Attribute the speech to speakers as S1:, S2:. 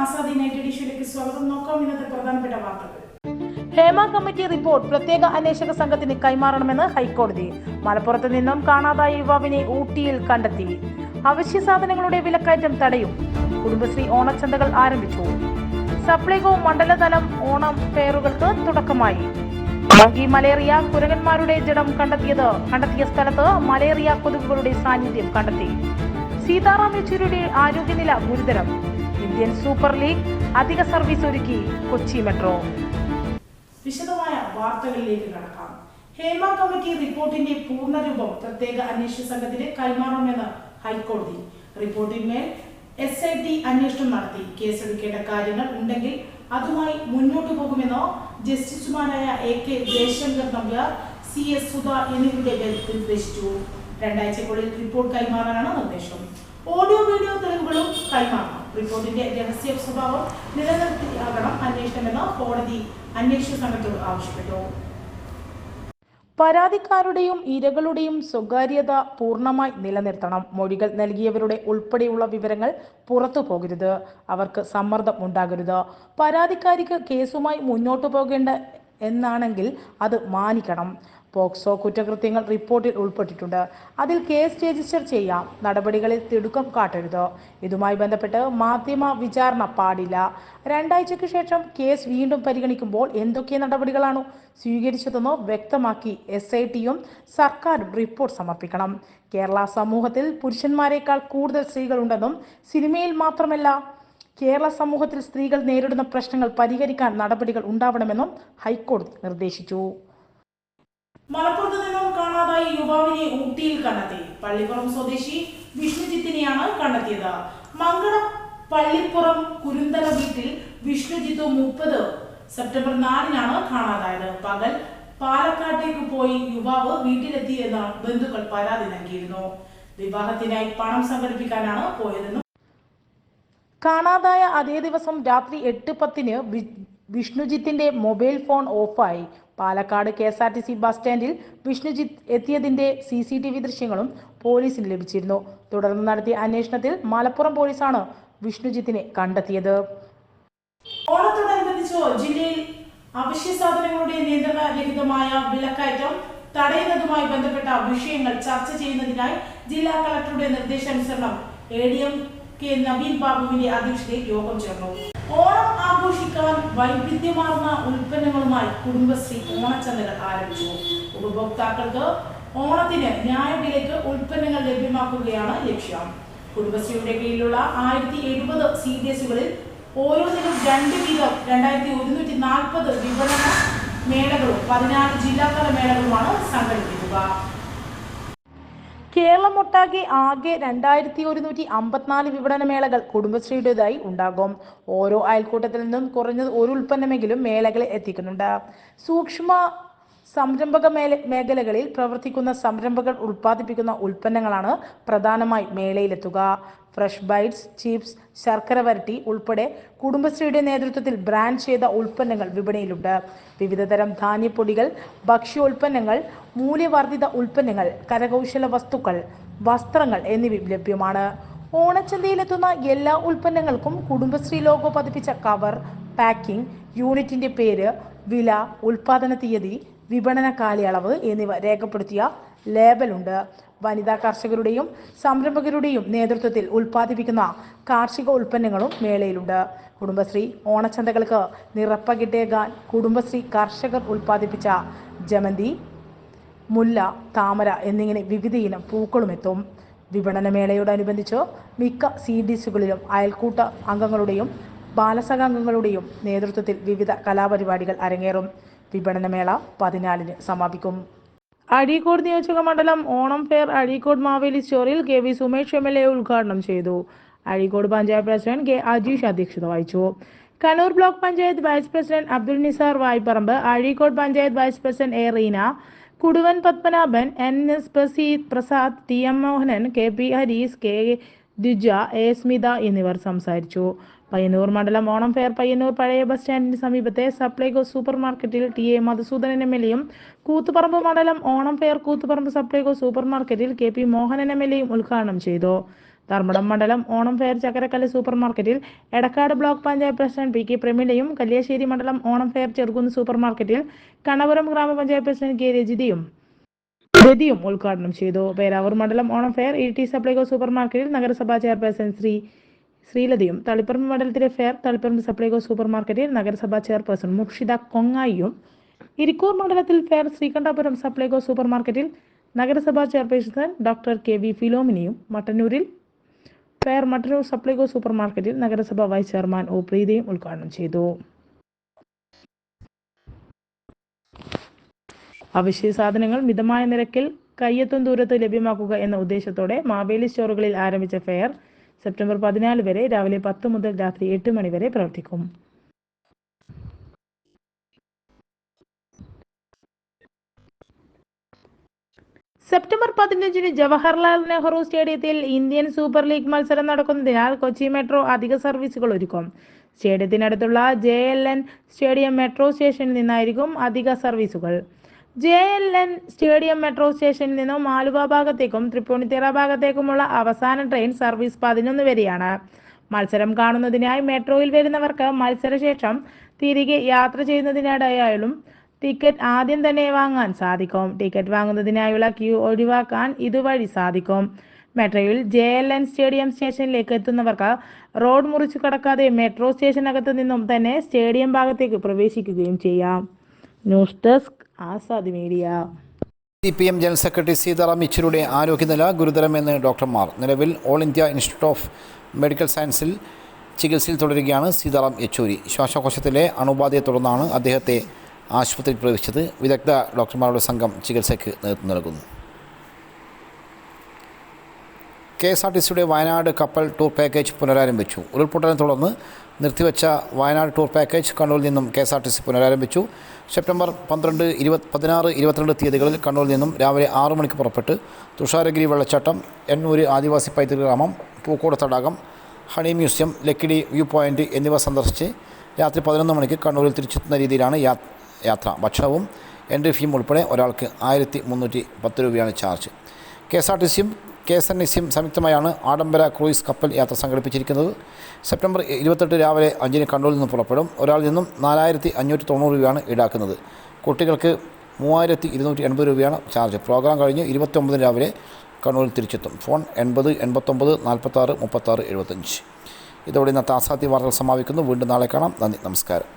S1: Azadi night എഡിഷനിലേക്ക് സ്വാഗതം. നോക്കാം ഇന്നത്തെ പ്രധാനപ്പെട്ട വാർത്തകൾ.
S2: ഹേമ കമ്മിറ്റി റിപ്പോർട്ട് പ്രത്യേക അന്വേഷക സംഘത്തിന് കൈമാറണമെന്ന് ഹൈക്കോടതി. മലപ്പുറത്ത് നിന്നും കാണാതായ യുവാവിനെ ഊട്ടിയിൽ കണ്ടെത്തി. അവശ്യ സാധനങ്ങളുടെ വിലക്കയറ്റം തടയും. കുടുംബശ്രീ ഓണച്ചന്തകൾ ആരംഭിച്ചു. സപ്ലൈകോ മണ്ഡലതലം ഓണം ഫെയറുകൾക്ക് തുടക്കമായി. ഡെങ്കി മലേറിയ കുരങ്ങന്മാരുടെ ജഡം കണ്ടെത്തിയത് കണ്ടെത്തിയ സ്ഥലത്ത് മലേറിയ കൊതുകുകളുടെ സാന്നിധ്യം കണ്ടെത്തി. സീതാറാം യെച്ചൂരിയുടെ ആരോഗ്യനില ഗുരുതരം. ഇന്ത്യൻ സൂപ്പർ ലീഗ് അധിക സർവീസ് ഒരുക്കി കൊച്ചി മെട്രോ.
S1: വിശദമായ വാർത്തകളിലേക്ക് കടക്കാം. ഹേമ കമ്മിറ്റി റിപ്പോർട്ടിന്റെ പൂർണരൂപം പ്രത്യേക അന്വേഷണ സംഘത്തിന് കൈമാറണമെന്ന് ഹൈക്കോടതി. റിപ്പോർട്ടിന്മേൽ എസ് ഐ ടി അന്വേഷണം നടത്തി. കേസെടുക്കേണ്ട കാര്യങ്ങൾ ഉണ്ടെങ്കിൽ അതുമായി മുന്നോട്ടു പോകുമെന്ന് ജസ്റ്റിസുമാരായ A K Jayashankar Nambiar C S Sudha എന്നിവരുടെ നിർദ്ദേശിച്ചു. രണ്ടാഴ്ചക്കുള്ളിൽ റിപ്പോർട്ട് കൈമാറാനാണ് നിർദ്ദേശം. ഓഡിയോ വീഡിയോ തെളിവുകളും കൈമാറണം. റിപ്പോർട്ടിന്റെ രഹസ്യ സ്വഭാവം നിലനിർത്തിയാകണം. അന്വേഷണമെന്ന് കോടതി അന്വേഷണ സംഘത്തോട് ആവശ്യപ്പെട്ടു.
S2: പരാതിക്കാരുടെയും ഇരകളുടെയും സ്വകാര്യത പൂർണമായി നിലനിർത്തണം. മൊഴികൾ നൽകിയവരുടെ ഉൾപ്പെടെയുള്ള വിവരങ്ങൾ പുറത്തു പോകരുത്. അവർക്ക് സമ്മർദ്ദം ഉണ്ടാകരുത്. പരാതിക്കാരിക്ക് കേസുമായി മുന്നോട്ടു പോകേണ്ട എന്നാണെങ്കിൽ അത് മാനിക്കണം. പോക്സോ കുറ്റകൃത്യങ്ങൾ റിപ്പോർട്ടിൽ ഉൾപ്പെട്ടിട്ടുണ്ട്. അതിൽ കേസ് രജിസ്റ്റർ ചെയ്യാം. നടപടികളിൽ തിടുക്കം കാട്ടരുത്. ഇതുമായി ബന്ധപ്പെട്ട് മാധ്യമ വിചാരണ പാടില്ല. രണ്ടാഴ്ചയ്ക്ക് ശേഷം കേസ് വീണ്ടും പരിഗണിക്കുമ്പോൾ എന്തൊക്കെ നടപടികളാണ് സ്വീകരിച്ചതെന്ന് വ്യക്തമാക്കി എസ് ഐ ടിയും സർക്കാരും റിപ്പോർട്ട് സമർപ്പിക്കണം. കേരള സമൂഹത്തിൽ പുരുഷന്മാരെക്കാൾ കൂടുതൽ സ്ത്രീകളുണ്ടെന്നും സിനിമയിൽ മാത്രമല്ല കേരള സമൂഹത്തിൽ സ്ത്രീകൾ നേരിടുന്ന പ്രശ്നങ്ങൾ പരിഹരിക്കാൻ നടപടികൾ ഉണ്ടാവണമെന്നും ഹൈക്കോടതി നിർദ്ദേശിച്ചു.
S1: മലപ്പുറത്ത് നിന്നും കാണാതായ യുവാവിനെ ഊട്ടിയിൽ കണ്ടെത്തി. പള്ളിപ്പുറം സ്വദേശി വിഷ്ണുജിത്തിനെയാണ് കണ്ടെത്തിയത്. മംഗളം പള്ളിപ്പുറം കുരുന്തല വീട്ടിൽ വിഷ്ണുജിത്ത് മുപ്പത് സെപ്റ്റംബർ നാലിനാണ് കാണാതായത്. പകൽ പാലക്കാട്ടേക്ക് പോയി യുവാവ് വീട്ടിലെത്തിയെന്ന് ബന്ധുക്കൾ പരാതി നൽകിയിരുന്നു. വിവാഹത്തിനായി പണം സംഘടിപ്പിക്കാനാണ് പോയതെന്നും
S2: കാണാതായ അതേ ദിവസം രാത്രി എട്ട് പത്തിന് വിഷ്ണുജിത്തിന്റെ മൊബൈൽ ഫോൺ ഓഫായി. Palakkad K S R T C bus സ്റ്റാൻഡിൽ വിഷ്ണുജിത്ത് എത്തിയതിന്റെ സി സി ടി വി ദൃശ്യങ്ങളും പോലീസിന് ലഭിച്ചിരുന്നു. തുടർന്ന് നടത്തിയ അന്വേഷണത്തിൽ മലപ്പുറം പോലീസാണ് വിഷ്ണുജിത്തിനെ കണ്ടെത്തിയത്.
S1: അവശ്യ സാധനങ്ങളുടെ നിയന്ത്രണരഹിതമായ വിലക്കയറ്റം തടയുന്നതുമായി ബന്ധപ്പെട്ട വിഷയങ്ങൾ ചർച്ച ചെയ്യുന്നതിനായി ജില്ലാ കളക്ടറുടെ നിർദ്ദേശാനുസരണം A D M K Naveen ബാബുവിന്റെ അധ്യക്ഷതയിൽ യോഗം ചേർന്നു. ഓണം ആഘോഷിക്കാൻ വൈവിധ്യമാർന്ന ഉൽപ്പന്നങ്ങളുമായി കുടുംബശ്രീ ഓണച്ചന്തകൾ ആരംഭിച്ചു. ഉപഭോക്താക്കൾക്ക് ഓണത്തിന് ന്യായവിലയ്ക്ക് ഉൽപ്പന്നങ്ങൾ ലഭ്യമാക്കുകയാണ് ലക്ഷ്യം. കുടുംബശ്രീയുടെ കീഴിലുള്ള ആയിരത്തി എഴുപത് സി ഡി എസുകളിൽ ഓരോന്നിനും രണ്ട് വീതം രണ്ടായിരത്തി ഒരുന്നൂറ്റി നാൽപ്പത് വിപണന മേളകളും പതിനാല് ജില്ലാതല മേളകളുമാണ് സംഘടിപ്പിക്കുക.
S2: കേരളമൊട്ടാകെ ആകെ രണ്ടായിരത്തി ഒരുന്നൂറ്റി അമ്പത്തിനാല് വിപണന മേളകൾ കുടുംബശ്രീയുടേതായി ഉണ്ടാകും. ഓരോ അയൽക്കൂട്ടത്തിൽ നിന്നും കുറഞ്ഞത് ഒരു ഉൽപ്പന്നമെങ്കിലും മേളകളിൽ എത്തിക്കുന്നുണ്ട്. സൂക്ഷ്മ സംരംഭക മേഖലകളിൽ പ്രവർത്തിക്കുന്ന സംരംഭകർ ഉൽപ്പാദിപ്പിക്കുന്ന ഉൽപ്പന്നങ്ങളാണ് പ്രധാനമായി മേളയിലെത്തുക. ഫ്രഷ് ബൈറ്റ്സ് ചിപ്സ് ശർക്കര വരട്ടി ഉൾപ്പെടെ കുടുംബശ്രീയുടെ നേതൃത്വത്തിൽ ബ്രാൻഡ് ചെയ്ത ഉൽപ്പന്നങ്ങൾ വിപണിയിലുണ്ട്. വിവിധതരം ധാന്യപ്പൊടികൾ ഭക്ഷ്യോൽപ്പന്നങ്ങൾ മൂല്യവർദ്ധിത ഉൽപ്പന്നങ്ങൾ കരകൗശല വസ്തുക്കൾ വസ്ത്രങ്ങൾ എന്നിവ ലഭ്യമാണ്. ഓണച്ചന്തയിലെത്തുന്ന എല്ലാ ഉൽപ്പന്നങ്ങൾക്കും കുടുംബശ്രീ ലോഗോ പതിപ്പിച്ച കവർ പാക്കിംഗ് യൂണിറ്റിന്റെ പേര് വില ഉൽപാദന തീയതി വിപണന കാലയളവ് എന്നിവ രേഖപ്പെടുത്തിയ ലേബലുണ്ട്. വനിതാ കർഷകരുടെയും സംരംഭകരുടെയും നേതൃത്വത്തിൽ ഉൽപ്പാദിപ്പിക്കുന്ന കാർഷിക ഉൽപ്പന്നങ്ങളും മേളയിലുണ്ട്. കുടുംബശ്രീ ഓണച്ചന്തകൾക്ക് നിറപ്പകിട്ടേകാൻ കുടുംബശ്രീ കർഷകർ ഉൽപ്പാദിപ്പിച്ച ജമന്തി മുല്ല താമര എന്നിങ്ങനെ വിവിധ ഇനം പൂക്കളും എത്തും. വിപണനമേളയോടനുബന്ധിച്ച് മിക്ക സി ഡി സികളിലും അയൽക്കൂട്ട അംഗങ്ങളുടെയും ബാലസഖാംഗങ്ങളുടെയും നേതൃത്വത്തിൽ വിവിധ കലാപരിപാടികൾ അരങ്ങേറും. വിപണനമേള പതിനാലിന് സമാപിക്കും. അഴീക്കോട് നിയോജക മണ്ഡലം ഓണം ഫെയർ അഴീക്കോട് മാവേലി സ്റ്റോറിൽ K V Sumesh M L A ഉദ്ഘാടനം ചെയ്തു. അഴീക്കോട് പഞ്ചായത്ത് പ്രസിഡന്റ് കെ അജീഷ് അധ്യക്ഷത വഹിച്ചു. Kannur block panchayat vice president Abdul Nisar Vayparamba Azhikode panchayat vice president A Reena Kuduvan Padmanabhan N S Praseed Prasad T M Mohanan K P Harees K Dwija A Smitha എന്നിവർ സംസാരിച്ചു. പയ്യന്നൂർ മണ്ഡലം Onam fair Payyanur പഴയ bus സ്റ്റാൻഡിന് സമീപത്തെ Supplyco super മാർക്കറ്റിൽ T A Madhusoodanan M L എയും കൂത്തുപറമ്പ് മണ്ഡലം Onam fair Koothuparamba Supplyco super മാർക്കറ്റിൽ K P Mohanan M L എയും ഉദ്ഘാടനം ചെയ്തു. ധർമ്മടം മണ്ഡലം ഓണം ഫെയർ ചക്കരക്കല്ല് സൂപ്പർ മാർക്കറ്റിൽ Edakkad block panchayat president P K പ്രമീളയും Kalliasseri മണ്ഡലം ഓണം ഫെയർ ചെറുകുന്ന് സൂപ്പർ മാർക്കറ്റിൽ കണപുരം ഗ്രാമപഞ്ചായത്ത് പ്രസിഡന്റ് കെ രജിതയും രതിയും ഉദ്ഘാടനം ചെയ്തു. പേരാവൂർ മണ്ഡലം Onam fair E T Supplyco super മാർക്കറ്റിൽ നഗരസഭാ ചെയർപേഴ്സൺ ശ്രീ ശ്രീലതയും തളിപ്പറമ്പ് മണ്ഡലത്തിലെ ഫെയർ തളിപ്പറമ്പ് സപ്ലൈകോ സൂപ്പർ മാർക്കറ്റിൽ നഗരസഭാ ചെയർപേഴ്സൺ മുർഷിദ കൊങ്ങായിയും ഇരിക്കൂർ മണ്ഡലത്തിൽ ഫെയർ ശ്രീകണ്ഠാപുരം സപ്ലൈകോ സൂപ്പർ മാർക്കറ്റിൽ നഗരസഭാ ചെയർപേഴ്സൺ ഡോക്ടർ കെ വി ഫിലോമിനിയും മട്ടന്നൂരിൽ ഫെയർ മട്ടന്നൂർ സപ്ലൈകോ സൂപ്പർ മാർക്കറ്റിൽ നഗരസഭാ വൈസ് ചെയർമാൻ ഒ പ്രീതിയും ഉദ്ഘാടനം ചെയ്തു. അവശ്യ സാധനങ്ങൾ മിതമായ നിരക്കിൽ കയ്യെത്തും ദൂരത്ത് ലഭ്യമാക്കുക എന്ന ഉദ്ദേശത്തോടെ മാവേലി സ്റ്റോറുകളിൽ ആരംഭിച്ച ഫെയർ സെപ്റ്റംബർ പതിനാല് വരെ രാവിലെ പത്ത് മുതൽ രാത്രി എട്ട് മണി വരെ പ്രവർത്തിക്കും. സെപ്റ്റംബർ പതിനഞ്ചിന് ജവഹർലാൽ നെഹ്റു സ്റ്റേഡിയത്തിൽ ഇന്ത്യൻ സൂപ്പർ ലീഗ് മത്സരം നടക്കുന്നതിനാൽ കൊച്ചി മെട്രോ അധിക സർവീസുകൾ ഒരുക്കും. സ്റ്റേഡിയത്തിനടുത്തുള്ള J L N stadium metro സ്റ്റേഷനിൽ നിന്നായിരിക്കും അധിക സർവീസുകൾ. J L N stadium metro സ്റ്റേഷനിൽ നിന്നും ആലുവ ഭാഗത്തേക്കും തൃപ്പൂണിത്തുറ ഭാഗത്തേക്കുമുള്ള അവസാന ട്രെയിൻ സർവീസ് പതിനൊന്ന് വരെയാണ്. മത്സരം കാണുന്നതിനായി മെട്രോയിൽ വരുന്നവർക്ക് മത്സരശേഷം തിരികെ യാത്ര ചെയ്യുന്നതിനിടയായാലും ടിക്കറ്റ് ആദ്യം തന്നെ വാങ്ങാൻ സാധിക്കും. ടിക്കറ്റ് വാങ്ങുന്നതിനായുള്ള ക്യൂ ഒഴിവാക്കാൻ ഇതുവഴി സാധിക്കും. മെട്രോയിൽ ജെ എൽ എൻ സ്റ്റേഡിയം സ്റ്റേഷനിലേക്ക് എത്തുന്നവർക്ക് റോഡ് മുറിച്ചു കടക്കാതെ മെട്രോ സ്റ്റേഷനകത്ത് നിന്നും തന്നെ സ്റ്റേഡിയം ഭാഗത്തേക്ക് പ്രവേശിക്കുകയും ചെയ്യാം. News desk Azad media.
S3: C P M general secretary Sitaram യെച്ചൂരിയുടെ ആരോഗ്യനില ഗുരുതരമെന്ന് ഡോക്ടർമാർ. നിലവിൽ all India institute of medical സയൻസിൽ ചികിത്സയിൽ തുടരുകയാണ് സീതാറാം യെച്ചൂരി. ശ്വാസകോശത്തിലെ അണുബാധയെ തുടർന്നാണ് അദ്ദേഹത്തെ ആശുപത്രിയിൽ പ്രവേശിച്ചത്. വിദഗ്ധ ഡോക്ടർമാരുടെ സംഘം ചികിത്സയ്ക്ക് നേതൃത്വം നൽകുന്നു. കെ എസ് ആർ ടി സിയുടെ വയനാട് കപ്പൽ ടൂർ പാക്കേജ് പുനരാരംഭിച്ചു. ഉരുൾപൊട്ടലിനെ തുടർന്ന് നിർത്തിവെച്ച വയനാട് ടൂർ പാക്കേജ് കണ്ണൂരിൽ നിന്നും K S R T C പുനരാരംഭിച്ചു. സെപ്റ്റംബർ പന്ത്രണ്ട് ഇരുപത് പതിനാറ് ഇരുപത്തിരണ്ട് തീയതികളിൽ കണ്ണൂരിൽ നിന്നും രാവിലെ ആറു മണിക്ക് പുറപ്പെട്ട് തുഷാരഗിരി വെള്ളച്ചാട്ടം എണ്ണൂര് ആദിവാസി പൈതൃക ഗ്രാമം പൂക്കോട് തടാകം honey museum Lakkidi view point എന്നിവ സന്ദർശിച്ച് രാത്രി പതിനൊന്ന് മണിക്ക് കണ്ണൂരിൽ തിരിച്ചെത്തുന്ന രീതിയിലാണ് യാത്ര. ഭക്ഷണവും എൻട്രി ഫീയും ഉൾപ്പെടെ ഒരാൾക്ക് ആയിരത്തി മുന്നൂറ്റി പത്ത് രൂപയാണ് charge. K S R T സിയും കെ എസ് എൻ എ സിയും സംയുക്തമായാണ് ആഡംബര ക്രൂയിസ് കപ്പൽ യാത്ര സംഘടിപ്പിച്ചിരിക്കുന്നത്. സെപ്റ്റംബർ ഇരുപത്തെട്ട് രാവിലെ അഞ്ചിന് കണ്ണൂരിൽ നിന്ന് പുറപ്പെടും. ഒരാളിൽ നിന്നും നാലായിരത്തി അഞ്ഞൂറ്റി തൊണ്ണൂറ് രൂപയാണ് ഈടാക്കുന്നത്. കുട്ടികൾക്ക് മൂവായിരത്തി ഇരുന്നൂറ്റി എൺപത് രൂപയാണ് ചാർജ്. പ്രോഗ്രാം കഴിഞ്ഞ് ഇരുപത്തൊമ്പതിന് രാവിലെ കണ്ണൂരിൽ തിരിച്ചെത്തും. ഫോൺ എൺപത് എൺപത്തൊമ്പത് നാൽപ്പത്താറ് മുപ്പത്താറ് എഴുപത്തഞ്ച്. ഇതോടെ ഇന്നത്തെ അസാധ്യ വാർത്തകൾ സമാപിക്കുന്നു. വീണ്ടും നാളെ കാണാം. നന്ദി. നമസ്കാരം.